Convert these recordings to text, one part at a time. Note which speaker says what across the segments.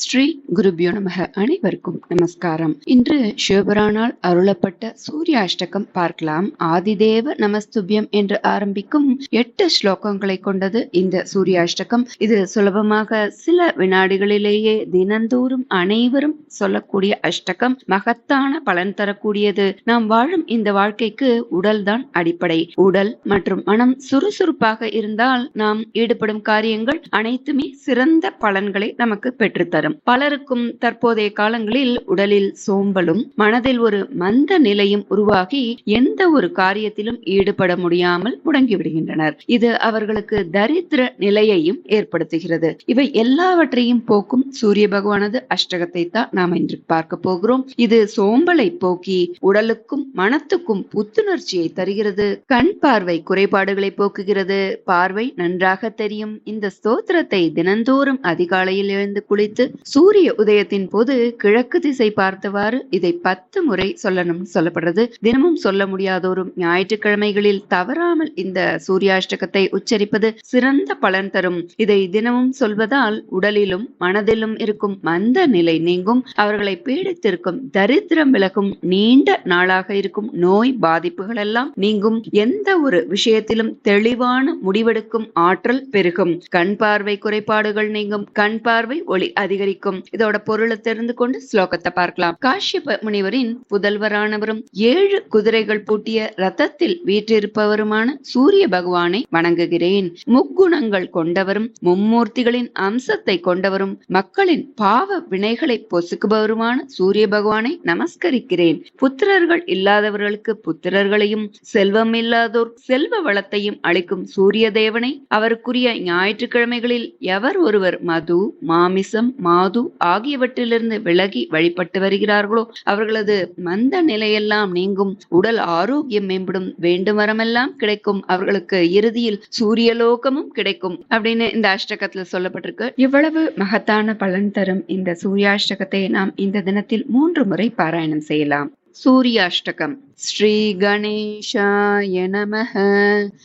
Speaker 1: ஸ்ரீ குருபியோ நமக. அனைவருக்கும் நமஸ்காரம். இன்று சிவபுரானால் அருளப்பட்ட சூரிய அஷ்டகம் பார்க்கலாம். ஆதிதேவ நமஸ்துபியம் என்று ஆரம்பிக்கும் எட்டு ஸ்லோகங்களை கொண்டது இந்த சூரிய அஷ்டகம் இது சுலபமாக சில வினாடிகளிலேயே தினந்தோறும் அனைவரும் சொல்லக்கூடிய அஷ்டகம். மகத்தான பலன் தரக்கூடியது. நாம் வாழும் இந்த வாழ்க்கைக்கு உடல்தான் அடிப்படை. உடல் மற்றும் மனம் சுறுசுறுப்பாக இருந்தால் நாம் ஈடுபடும் காரியங்கள் அனைத்துமே சிறந்த பலன்களை நமக்கு பெற்றுத்தரும். பலருக்கும் தற்போதைய காலங்களில் உடலில் சோம்பலும் மனதில் ஒரு மந்த நிலையும் உருவாகி எந்த ஒரு காரியத்திலும் ஈடுபட முடியாமல் முடங்கிவிடுகின்றனர் இது அவர்களுக்கு தரித்திர நிலையையும் ஏற்படுத்துகிறது. இவை எல்லாவற்றையும் போக்கும் சூரிய பகவானது அஷ்டகத்தை தான் நாம் இன்று பார்க்க போகிறோம். இது சோம்பலை போக்கி உடலுக்கும் மனத்துக்கும் புத்துணர்ச்சியை தருகிறது. கண் பார்வை குறைபாடுகளை போக்குகிறது. பார்வை நன்றாக தெரியும். இந்த ஸ்தோத்திரத்தை தினந்தோறும் அதிகாலையில் எழுந்து குளித்து சூரிய உதயத்தின் போது கிழக்கு திசை பார்த்தவாறு இதை பத்து முறை சொல்லணும் சொல்லப்படுறது. தினமும் சொல்ல முடியாதோரும் ஞாயிற்றுக்கிழமைகளில் தவறாமல் இந்த சூரியாஷ்டகத்தை உச்சரிப்பது சிறந்த பலன் தரும். இதை தினமும் சொல்வதால் உடலிலும் மனதிலும் இருக்கும் மந்த நிலை நீங்கும். அவர்களை பீடித்திருக்கும் தரித்திரம் விலகும் நீண்ட நாளாக இருக்கும் நோய் பாதிப்புகள் எல்லாம் நீங்கும். எந்த ஒரு விஷயத்திலும் தெளிவான முடிவெடுக்கும் ஆற்றல் பெருகும். கண் பார்வை குறைபாடுகள் நீங்கும். கண் பார்வை ஒளி அதிக அதிகரிக்கும் இதோட பொருளை தெரிந்து கொண்டு ஸ்லோகத்தை பார்க்கலாம். காஷ்யப முனிவரின் புதல்வரானவரும் ஏழு குதிரைகள் பூட்டிய ரதத்தில் வீற்றிருப்பவருமான சூரிய பகவானை வணங்குகிறேன். முக்குணங்கள் கொண்டவரும் மும்மூர்த்திகளின் அம்சத்தை கொண்டவரும் மக்களின் பாவ வினைகளை பொசுக்குபவருமான சூரிய பகவானை நமஸ்கரிக்கிறேன். புத்திரர்கள் இல்லாதவர்களுக்கு புத்திரர்களையும் செல்வம் இல்லாதோர் செல்வ வளத்தையும் அளிக்கும் சூரிய தேவனை அவருக்குரிய ஞாயிற்றுக்கிழமைகளில் எவர் ஒருவர் மது மாமிசம் மாது ஆகியவற்றிலிருந்து விலகி வழிபட்டு வருகிறார்களோ அவர்களது மந்த நிலையெல்லாம் நீங்கும் உடல் ஆரோக்கியம் மேம்படும் வேண்டும் வரமெல்லாம் கிடைக்கும் அவர்களுக்கு இறுதியில் சூரியலோகமும் கிடைக்கும் அப்படின்னு இந்த அஷ்டகத்துல சொல்லப்பட்டிருக்கு இவ்வளவு மகத்தான பலன் தரும் இந்த சூர்யாஷ்டகத்தை நாம் இந்த தினத்தில் மூன்று முறை பாராயணம் செய்யலாம் सूर्याष्टकम् श्रीगणेशाय नमः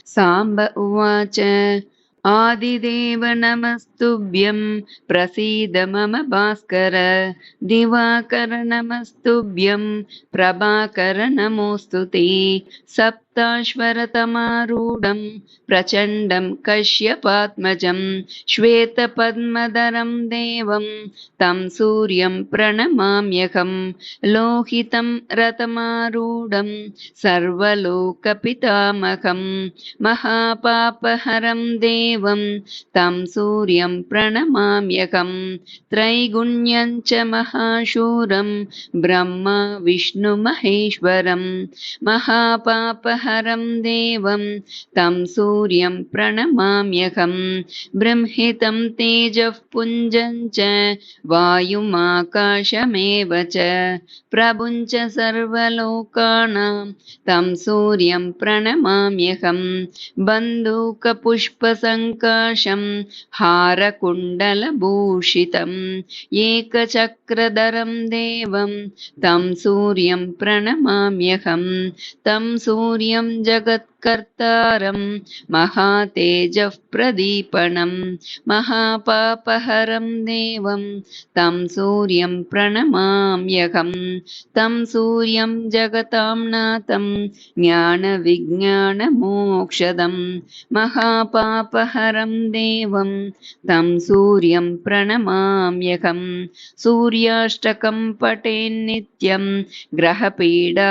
Speaker 1: साम्ब उवाच आदिदेव नमस्तुभ्यं प्रसीद मम भास्कर दिवाकर नमस्तुभ्यं प्रभाकर नमोऽस्तु ते सप्ताश्वरतमारूढं प्रचण्डं कश्यपात्मजं श्वेतपद्मधरं देवं तं सूर्यं प्रणमाम्यहं लोहितं रथमारूढं सर्वलोकपितामहं महापापहरं देवं तं सूर्यं प्रणमाम्यहं त्रैगुण्यं च महाशूरं ब्रह्मा विष्णुमहेश्वरं महापापहरं देवं तं सूर्यं प्रणमाम्यहं बृंहितं तेजः पुञ्जं च वायुमाकाशमेव च प्रभुञ्च सर्वलोकानां तं सूर्यं प्रणमाम्यहं बन्दूकपुष्पसङ्काशं हारकुण्डलभूषितम् एकचक्रधरं देवं तं सूर्यं प्रणमाम्यहं तं सूर्यं नियम जगत जगत्कर्तारं महातेजः प्रदीपनं महापापहरं देवं तं सूर्यं प्रणमाम्यहं तं सूर्यं जगतां नाथं ज्ञानविज्ञानमोक्षदं महापापहरं देवं तं सूर्यं प्रणमाम्यहं सूर्याष्टकं पठेन्नित्यं ग्रहपीडाप्रणाशनम्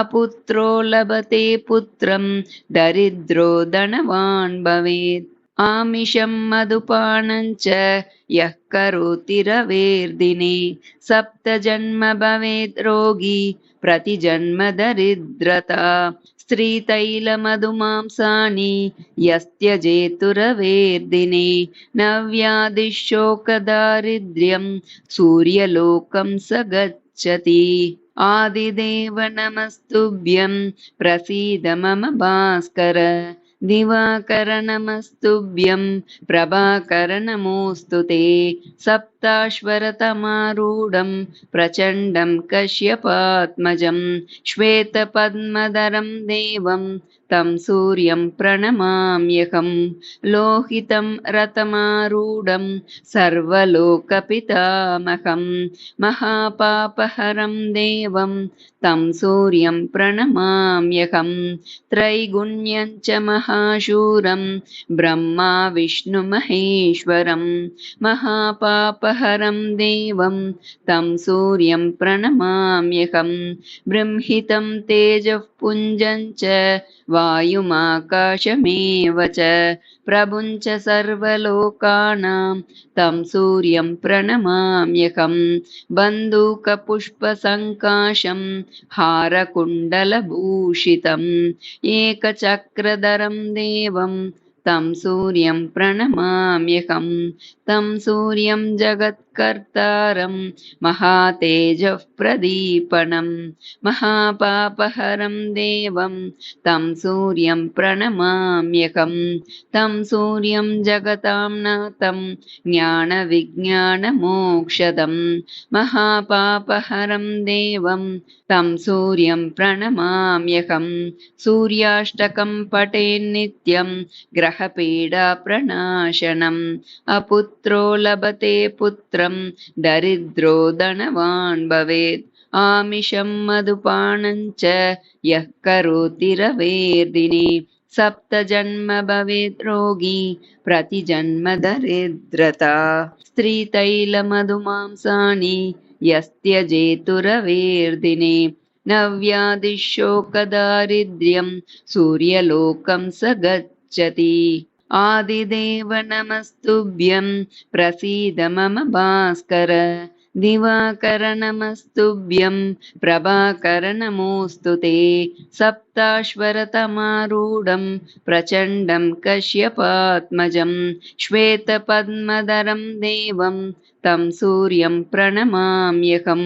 Speaker 1: अपुत्रो लभते पुत्रं दरिद्रो धनवान् भवेत्। आमिषं मधुपानं च यः करोति रवेर्दिने। सप्तजन्म भवेत् रोगी प्रतिजन्म दरिद्रता। स्त्रीतैलमधुमांसानि यस्त्यजेतुरवेर्दिने न व्याधिशोकदारिद्र्यं सूर्यलोकं स गच्छति आदिदेव नमस्तुभ्यं प्रसीद मम भास्कर दिवाकर नमस्तुभ्यं प्रभाकर नमोऽस्तु ते सप्त सप्ताश्वरतमारूढं प्रचण्डं कश्यपात्मजं श्वेतपद्मधरं देवं तं सूर्यं प्रणमाम्यहं लोहितं रथमारूढं सर्वलोकपितामहं महापापहरं देवं तं सूर्यं प्रणमाम्यहं त्रैगुण्यं च महाशूरं ब्रह्मा विष्णुमहेश्वरं महापापहरं देवं तं सूर्यं प्रणमाम्यहं बृंहितं तेजः पुञ्जं च वायुमाकाशमेव च प्रभुञ्च सर्वलोकानां तं सूर्यं प्रणमाम्यहं बन्दूकपुष्पसङ्काशं हारकुण्डलभूषितम् एकचक्रधरं देवं तं सूर्यं प्रणमाम्यहं तं सूर्यं जगत्कर्तारं महातेजः प्रदीपनं महापापहरं देवं तं सूर्यं प्रणमाम्यहं तं सूर्यं जगतां नाथं ज्ञानविज्ञानमोक्षदं महापापहरं देवं तं सूर्यं प्रणमाम्यहं सूर्याष्टकं पठेन्नित्यं ग्रहपीडाप्रणाशनम् अपुत्रो लभते पुत्रं दरिद्रो धनवान् भवेत्। आमिषं मधुपानं च यः करोति रवेर्दिने। सप्तजन्म भवेत् रोगी प्रतिजन्म दरिद्रता। स्त्रीतैलमधुमांसानि यस्त्यजेतुरवेर्दिने नव्यादिशोकदारिद्र्यं सूर्यलोकं स गच्छति आदिदेव नमस्तुभ्यं प्रसीद मम भास्कर दिवाकर नमस्तुभ्यं प्रभाकर नमोऽस्तु ते सप्ताश्वरतमारूढं प्रचण्डं कश्यपात्मजं श्वेतपद्मधरं देवं तं सूर्यं प्रणमाम्यहं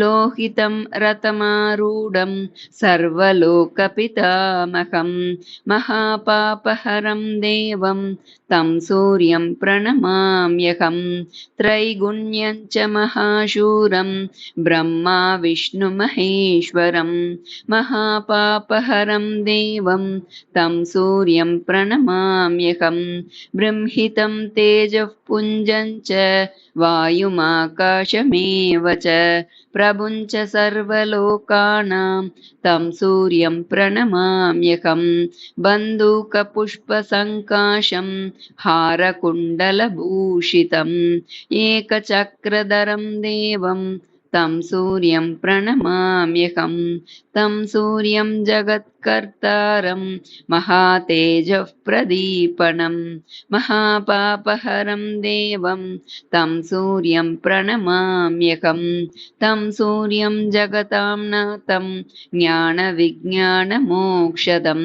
Speaker 1: लोहितं रथमारूढं सर्वलोकपितामहं महापापहरं देवं तं सूर्यं प्रणमाम्यहं त्रैगुण्यं च महाशूरं ब्रह्मा विष्णुमहेश्वरं महापापहरं देवं तं सूर्यं प्रणमाम्यहं बृंहितं तेजः पुञ्जं च वायुमाकाशमेव च प्रभुञ्च सर्वलोकानां तं सूर्यं प्रणमाम्यहं बन्दूकपुष्पसङ्काशं हारकुण्डलभूषितम् एकचक्रधरं देवं तं सूर्यं प्रणमाम्यहं तं सूर्यं जगत्कर्तारं महातेजः प्रदीपनं महापापहरं देवं तं सूर्यं प्रणमाम्यहं तं सूर्यं जगतां नाथं ज्ञानविज्ञानमोक्षदं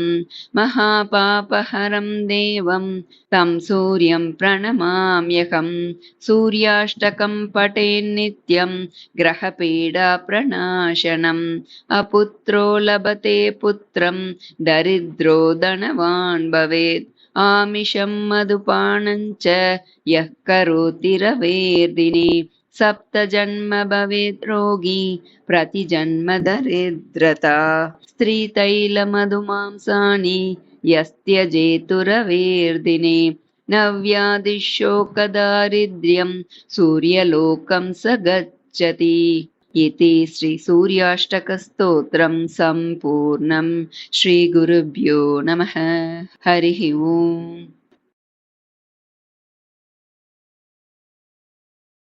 Speaker 1: महापापहरं देवं तं सूर्यं प्रणमाम्यहं सूर्याष्टकं पठेन्नित्यं ग्रहपीडाप्रणाशनम् अपुत्रो लभते पुत्रं दरिद्रो धनवान् भवेत् आमिषं मधुपानं च यः करोति रवेर्दिने सप्तजन्म भवेत् रोगी प्रतिजन्म दरिद्रता स्त्रीतैलमधुमांसानि यस्त्यजेतुरवेर्दिने नव्यादिशोकदारिद्र्यं सूर्यलोकं स गच्छति इति श्रीसूर्याष्टकस्तोत्रं सम्पूर्णं श्रीगुरुभ्यो नमः हरिः ओम्